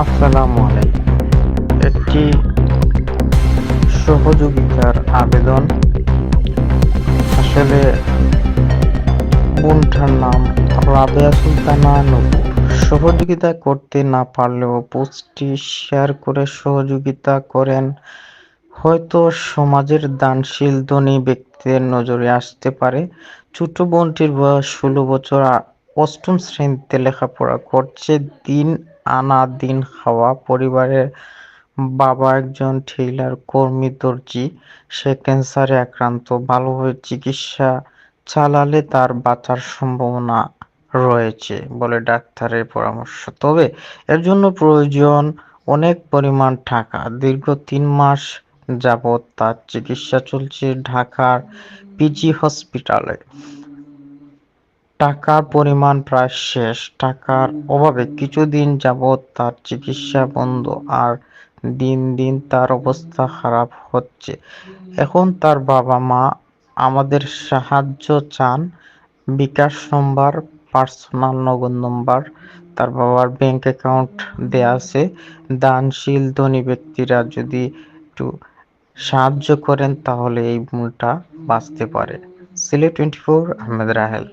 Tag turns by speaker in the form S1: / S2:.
S1: আসসালামু আলাইকুম। একটি সহযোগিতার আবেদন। আসলে বোনটার নাম? রাবেয়া সুলতানা নূপুর সহযোগিতা করতে না পারলেও পোস্টটি শেয়ার করে সহযোগিতা করেন। হয়তো সমাজের দানশীল ধনী ব্যক্তিদের নজরে আসতে পারে। ছোট বোনটির বয়স ষোলো বছর। অষ্টম শ্রেণীতে লেখাপড়া করছে। দিন আনা দিন খাওয়া, পরিবারের বাবা একজন টেইলার কর্মী দর্জি। সে ক্যান্সারে আক্রান্ত ভালোভাবে চিকিৎসা চালালে তার বাঁচার সম্ভাবনা রয়েছে বলে ডাক্তারের পরামর্শ। তবে এর জন্য প্রয়োজন অনেক পরিমাণ টাকা। দীর্ঘ তিন মাস যাবৎ তার চিকিৎসা চলছে ঢাকার পিজি হসপিটালে। টাকার পরিমাণ প্রায় শেষ। টাকার অভাবে কিছুদিন যাবৎ তার চিকিৎসা বন্ধ আর দিন দিন তার অবস্থা খারাপ হচ্ছে। এখন তার বাবা মা আমাদের সাহায্য চান। বিকাশ নম্বর পার্সোনাল নগদ নম্বর তার বাবার ব্যাংক অ্যাকাউন্ট দেয়া আছে। দানশীল ধনী ব্যক্তিরা যদি একটু সাহায্য করেন তাহলে এই বোনটা বাঁচতে পারে। Sylhet twenty four Ahmed Rahel.